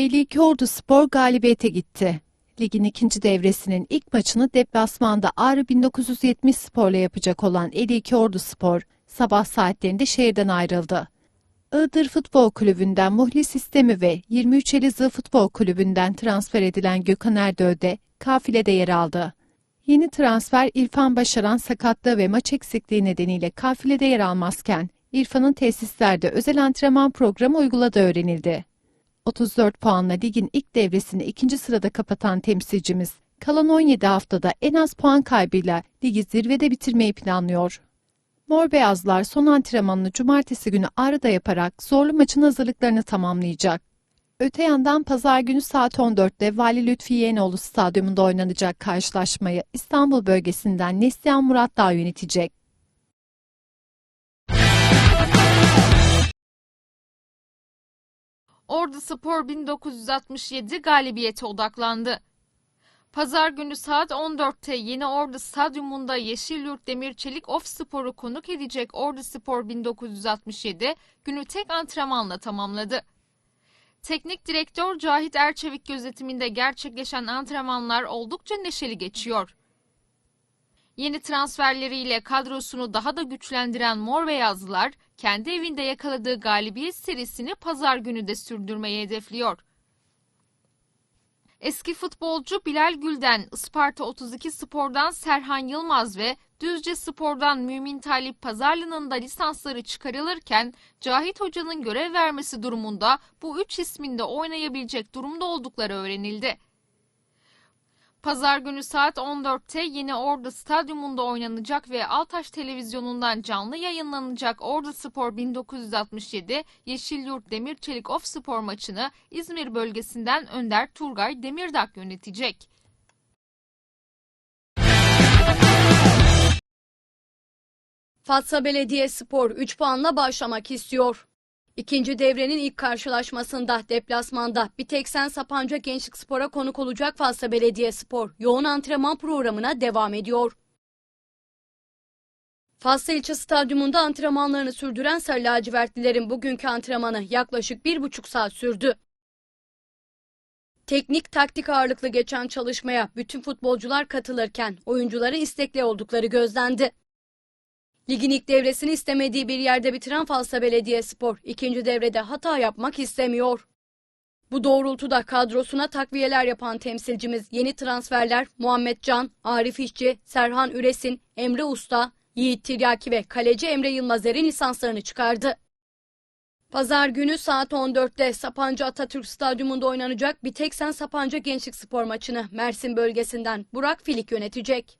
52 Ordu Spor galibiyete gitti. Ligin ikinci devresinin ilk maçını deplasmanda Ağrı 1970 Spor'la yapacak olan 52 Ordu Spor sabah saatlerinde şehirden ayrıldı. Iğdır Futbol Kulübü'nden Muhli Sistemi ve 23 Elazığ Futbol Kulübü'nden transfer edilen Gökhan Erdöğ de kafilede yer aldı. Yeni transfer İrfan Başaran sakatlığı ve maç eksikliği nedeniyle kafilede yer almazken İrfan'ın tesislerde özel antrenman programı uyguladığı öğrenildi. 34 puanla ligin ilk devresini ikinci sırada kapatan temsilcimiz, kalan 17 haftada en az puan kaybıyla ligi zirvede bitirmeyi planlıyor. Mor Beyazlar son antrenmanını cumartesi günü Ağrı'da yaparak zorlu maçın hazırlıklarını tamamlayacak. Öte yandan pazar günü saat 14'te Vali Lütfi Yeğenoğlu Stadyumunda oynanacak karşılaşmayı İstanbul bölgesinden Neslihan Murat Dağ yönetecek. Ordu Spor 1967 galibiyete odaklandı. Pazar günü saat 14'te Yeni Ordu Stadyumunda Yeşilyurt Demir Çelik Of Spor'u konuk edecek Ordu Spor 1967 günü tek antrenmanla tamamladı. Teknik direktör Cahit Erçevik gözetiminde gerçekleşen antrenmanlar oldukça neşeli geçiyor. Yeni transferleriyle kadrosunu daha da güçlendiren Mor Beyazlılar kendi evinde yakaladığı galibiyet serisini pazar günü de sürdürmeyi hedefliyor. Eski futbolcu Bilal Gül'den Isparta 32 Spor'dan Serhan Yılmaz ve Düzce Spor'dan Mümin Talip Pazarlı'nın da lisansları çıkarılırken Cahit Hoca'nın görev vermesi durumunda bu üç ismin de oynayabilecek durumda oldukları öğrenildi. Pazar günü saat 14'te yine Ordu Stadyumunda oynanacak ve Altaş Televizyonu'ndan canlı yayınlanacak Ordu Spor 1967 Yeşilyurt Demirçelik Of Spor maçını İzmir bölgesinden Önder Turgay Demirdak yönetecek. Fatsa Belediyespor 3 puanla başlamak istiyor. İkinci devrenin ilk karşılaşmasında deplasmanda Biteksen Sapanca Gençlik Spor'a konuk olacak Fatsa Belediyespor yoğun antrenman programına devam ediyor. Fatsa ilçe stadyumunda antrenmanlarını sürdüren Sarı lacivertlilerin bugünkü antrenmanı yaklaşık bir buçuk saat sürdü. Teknik taktik ağırlıklı geçen çalışmaya bütün futbolcular katılırken oyuncuların istekli oldukları gözlendi. Ligin ilk devresini istemediği bir yerde bitiren Falsa Belediyespor ikinci devrede hata yapmak istemiyor. Bu doğrultuda kadrosuna takviyeler yapan temsilcimiz yeni transferler Muhammed Can, Arif İşçi, Serhan Üresin, Emre Usta, Yiğit Tiryaki ve kaleci Emre Yılmazer'in lisanslarını çıkardı. Pazar günü saat 14'te Sapanca Atatürk Stadyumunda oynanacak Biteksen Sapanca Gençlik Spor maçını Mersin bölgesinden Burak Filik yönetecek.